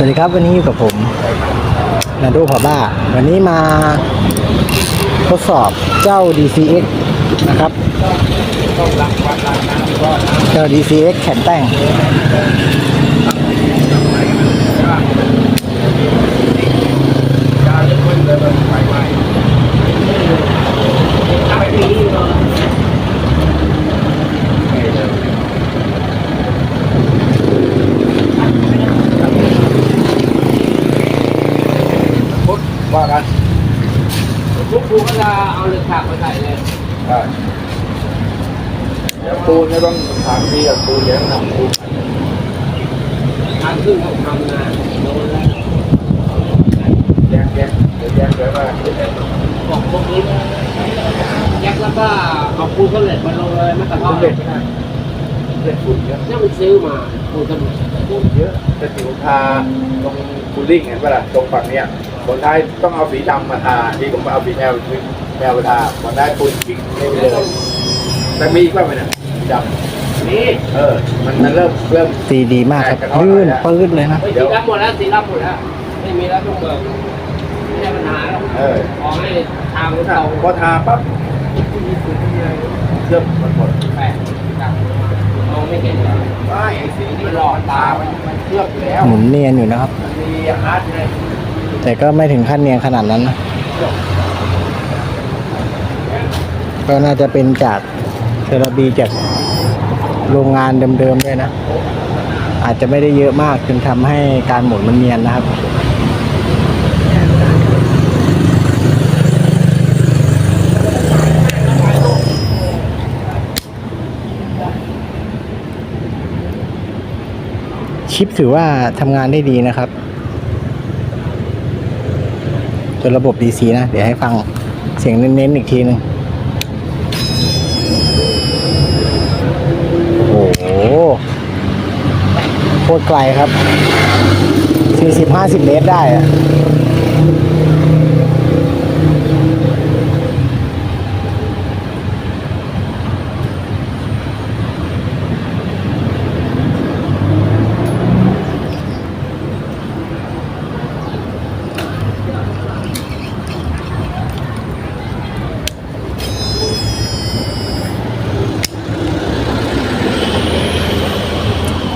สวัสดีครับวันนี้อยู่กับผมนาโดพาบ้า วันนี้มาทดสอบเจ้า DCX นะครับ เจ้า DCX แข็งแต่งพุทธว่ากัน ทุกครูก็จะเอาเหล็กฉากมาใส่เลย ใช่เดี๋ยวปูนเนี่ยต้องถามพี่กับปูนเดี๋ยวทำปูนทางขึ้นเขาทำงานโดนแล้วแยกแยกเดี๋ยวแยกเดี๋ยวว่าบอกพวกนี้แยกแล้วก็เอาปูนสำเร็จมาลงเลยไม่กระปูท่อนเด็กไม่ได้เด็กปูนเยอะเนี่ยมันซื้อมาปูนสำเร็จปูนเยอะแต่สีทาตรงคูลิ่งเห็นปะล่ะตรงฝั่งเนี้ยคนไทยต้องเอาสีดำมาทาที่ผมเอาสีแมวแมวมาทาคนได้ปูนจริงไม่เลย แต่มีอีกบ้างไหมเนี่ยสีดำนี่เออ มันมันเริ่มเริ่ม ตีดีมากครับลื่นปื้ดเลยนะไม่สีรับหมดแล้วสีรับหมดแล้วไม่มีแล้วต้องเบิกไม่ใช่ปัญหาหรอกเออขอให้ทางมันถ้าเตาพอทาปั๊บมีฝุ่นมีอะไรเริ่มมันหมดแปะจับมองไม่เห็นเลยไม่ไอ้สีที่มันหลอดตามันมันเคลือบอยู่แล้วหมุนเนียนอยู่นะครับ มันมีอาร์ตอยู่ในแต่ก็ไม่ถึงขั้นเนียนขนาดนั้นนะก็น่าจะเป็นจาก เทอราบีจากโรงงานเดิมๆด้วยนะ อาจจะไม่ได้เยอะมากจนทำให้การหมุนมันเนียนนะครับชิปถือว่าทำงานได้ดีนะครับตัวระบบ DC นะ เดี๋ยวให้ฟังเสียงเน้นๆอีกทีหนึง โคตรไกลครับ 40-50 เมตรได้อะ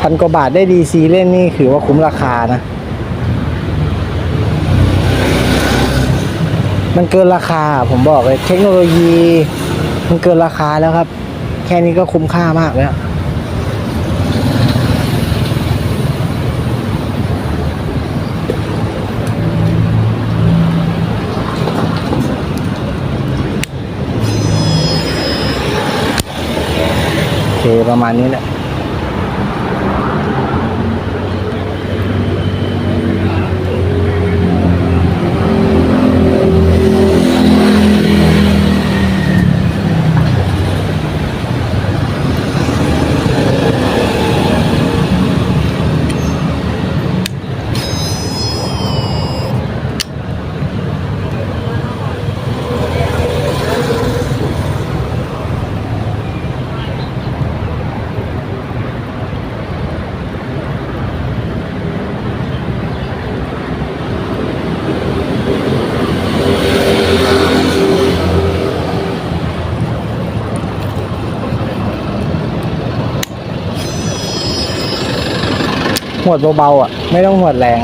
พันกว่าบาทได้ DC เล่นนี่ถือว่าคุ้มราคานะ มันเกินราคาผมบอกเลยเทคโนโลยี มันเกินราคาแล้วครับ แค่นี้ก็คุ้มค่ามากแล้วโอเคประมาณนี้แหละ วดเบาๆอะ ไม่ต้องหวดแรง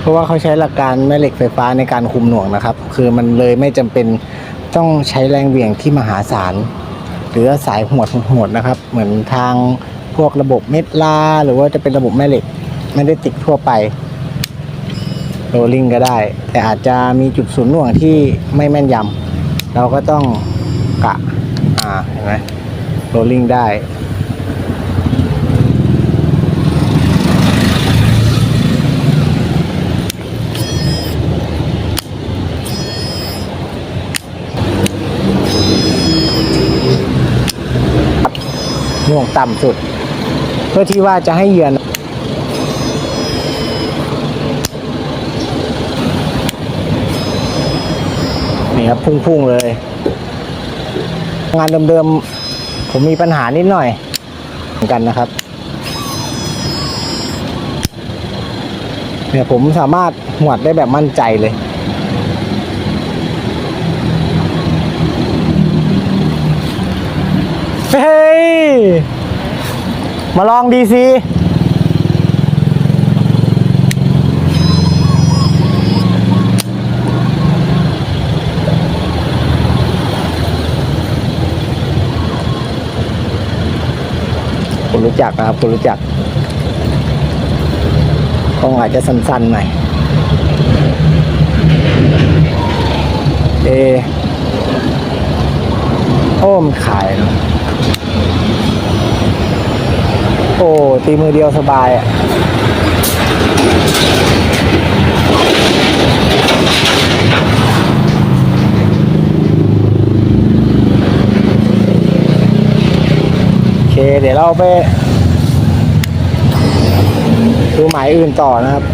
เพราะว่าเขาใช้หลักการแม่เหล็กไฟฟ้าในการคุมหน่วงนะครับ คือมันเลยไม่จำเป็นต้องใช้แรงเหวี่ยงที่มหาศาล หรือสายหวดหวดนะครับ เหมือนทางพวกระบบเม็ดลาหรือว่าจะเป็นระบบแม่เหล็ก ไม่ได้ติดทั่วไปโรลลิ่งก็ได้ แต่อาจจะมีจุดศูนย์หน่วงที่ไม่แม่นยำเราก็ต้องกะ อ่า เห็นไหมโรลลิ่งได้ ห่วงต่ำสุด เพื่อที่ว่าจะให้เหยื่อนี่ครับพุ่งๆเลย งานเดิมๆ ผมมีปัญหานิดหน่อยเหมือนกันนะครับเนี่ยผมสามารถหวดได้แบบมั่นใจเลย เฮ้ย มาลองดีซีคุณรู้จักนะครับ คุณรู้จักต้องอาจจะสั้นๆหน่อยเอโอ้มขายเนอะ โอ้ ตีมือเดียวสบายอะโอเค เดี๋ยวเราไปดูหมายอื่นต่อนะครับ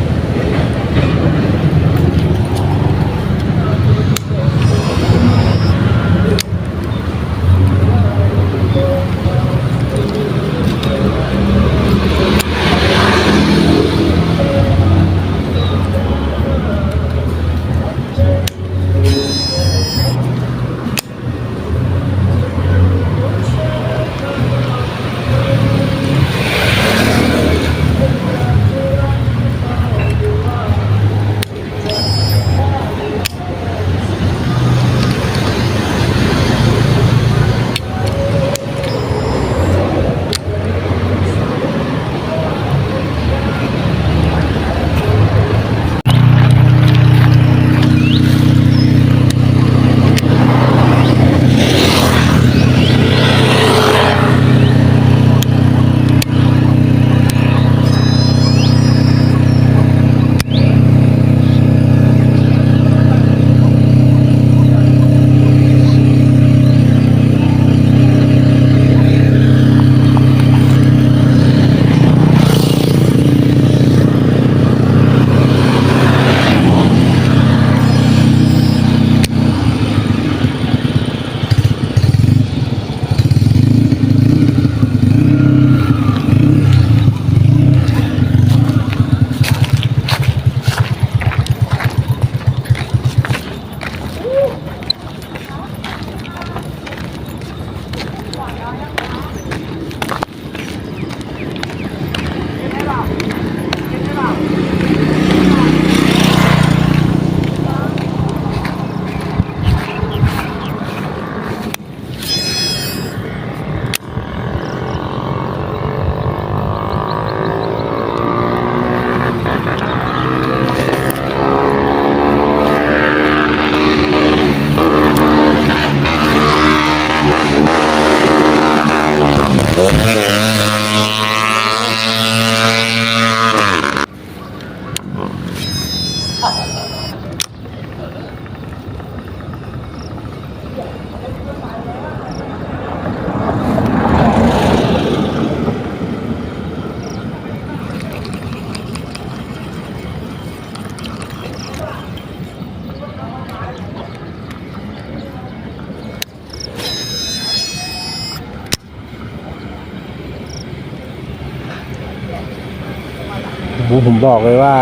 หผมบอกเลยว่า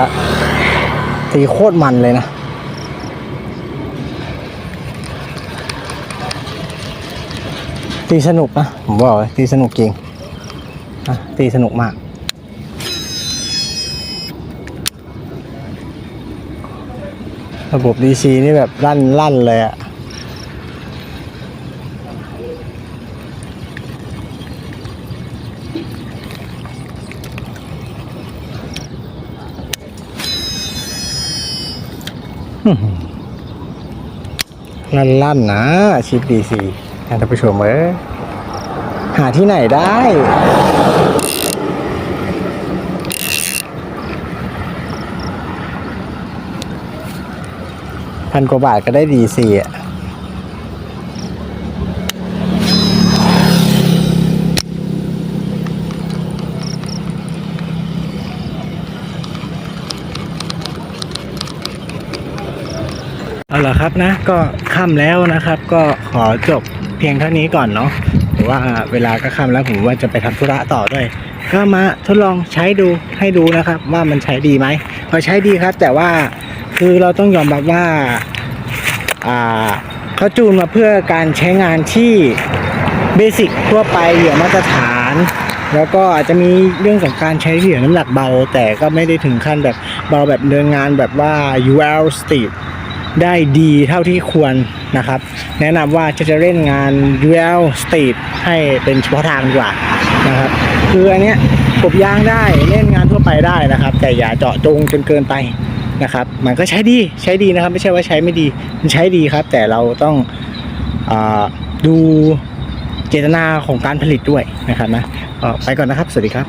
ตีโคตรมันเลยนะตีสนุกนะผมบอกเลยตีสนุกจริงนะตีสนุกมาก ระบบ DC นี่แบบลั่นลั่นเลยอะ ลั่นลั่นๆนะชิป DC ท่านผู้ชมเอ้หาที่ไหนได้ พันกว่าบาทก็ได้ดีซีอะ เอาล่ะครับนะ ก็ค่ำแล้วนะครับ ก็ขอจบเพียงเท่านี้ก่อนเนาะหรือว่าเวลาก็ค่ำแล้วผมว่าจะไปทำธุระต่อด้วย ก็มาทดลองใช้ดูให้ดูนะครับ ว่ามันใช้ดีไหมพอใช้ดีครับ แต่ว่าคือเราต้องยอมรับว่าอ่าเขาจูนมาเพื่อการใช้งานที่เบสิกทั่วไปเหยื่อมาตรฐาน แล้วก็อาจจะมีเรื่องของการใช้เหยื่อน้ำหนักเบา แต่ก็ไม่ได้ถึงขั้นแบบเบาแบบเดินงานแบบว่า UL Street ได้ดีเท่าที่ควรนะครับ แนะนำว่าจะจะเล่นงาน UL Street ให้เป็นเฉพาะทางดีกว่านะครับ คืออันเนี้ยกบยางได้เล่นงานทั่วไปได้นะครับ แต่อย่าเจาะจงจนเกินไปนะครับ มันก็ใช้ดีใช้ดีนะครับ ไม่ใช่ว่าใช้ไม่ดีมันใช้ดีครับ แต่เราต้องอดูเจตนาของการผลิตด้วยนะครับนะไปก่อนนะครับ สวัสดีครับ